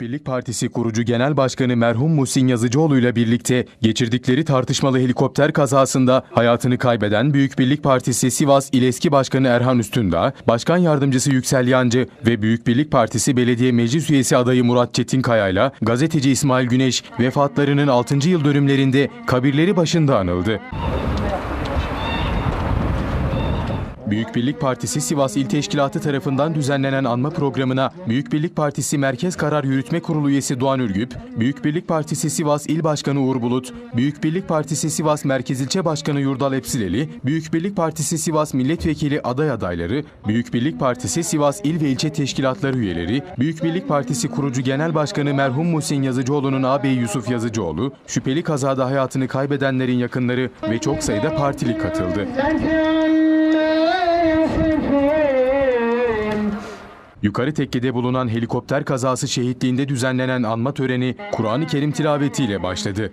Birlik Partisi kurucu genel başkanı merhum Muhsin Yazıcıoğlu ile birlikte geçirdikleri tartışmalı helikopter kazasında hayatını kaybeden Büyük Birlik Partisi Sivas İl Eski Başkanı Erhan Üstündağ, Başkan Yardımcısı Yüksel Yancı ve Büyük Birlik Partisi Belediye Meclis Üyesi adayı Murat Çetinkaya ile gazeteci İsmail Güneş vefatlarının 6. yıl dönümlerinde kabirleri başında anıldı. Büyük Birlik Partisi Sivas İl Teşkilatı tarafından düzenlenen anma programına Büyük Birlik Partisi Merkez Karar Yürütme Kurulu üyesi Doğan Ürgüp, Büyük Birlik Partisi Sivas İl Başkanı Uğur Bulut, Büyük Birlik Partisi Sivas Merkez İlçe Başkanı Yurdal Epsileli, Büyük Birlik Partisi Sivas Milletvekili aday adayları, Büyük Birlik Partisi Sivas İl ve İlçe Teşkilatları üyeleri, Büyük Birlik Partisi kurucu Genel Başkanı merhum Muhsin Yazıcıoğlu'nun ağabeyi Yusuf Yazıcıoğlu, şüpheli kazada hayatını kaybedenlerin yakınları ve çok sayıda partili katıldı. Yukarı Tekke'de bulunan helikopter kazası şehitliğinde düzenlenen anma töreni Kur'an-ı Kerim tilavetiyle başladı.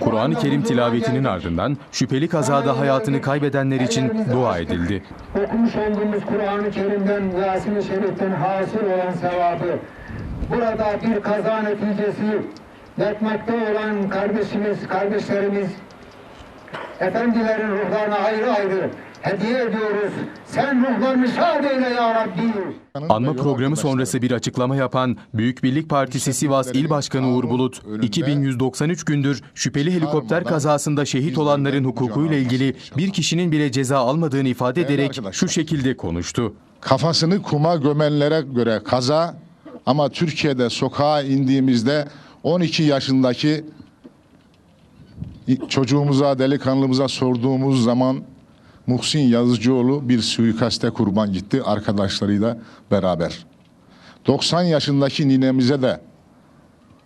Kur'an-ı Kerim tilavetinin ardından şüpheli kazada hayatını kaybedenler için dua edildi. Okumuş olduğumuz Kur'an-ı Kerim'den Yasin-i Şerif'ten hasıl olan sevabı, burada bir kaza neticesi yatmakta olan kardeşimiz, kardeşlerimiz, efendilerin ruhlarına ayrı ayrı hediye ediyoruz. Sen ruhlarını şad eyle ya Rabbi. Anma programı sonrası bir açıklama yapan Büyük Birlik Partisi Sivas İl Başkanı Uğur Bulut, 2193 gündür şüpheli helikopter kazasında şehit olanların hukukuyla ilgili bir kişinin bile ceza almadığını ifade ederek şu şekilde konuştu. kafasını kuma gömenlere göre kaza ama Türkiye'de sokağa indiğimizde 12 yaşındaki çocuğumuza, delikanlımıza sorduğumuz zaman Muhsin Yazıcıoğlu bir suikaste kurban gitti arkadaşlarıyla beraber. 90 yaşındaki ninemize de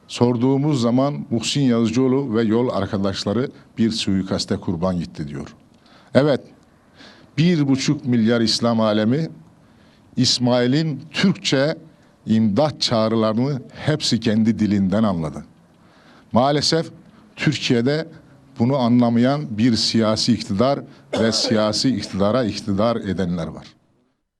sorduğumuz zaman Muhsin Yazıcıoğlu ve yol arkadaşları bir suikaste kurban gitti diyor. Evet, bir buçuk milyar İslam alemi İsmail'in Türkçe imdat çağrılarını hepsi kendi dilinden anladı. Maalesef Türkiye'de bunu anlamayan bir siyasi iktidar ve siyasi iktidara iktidar edenler var.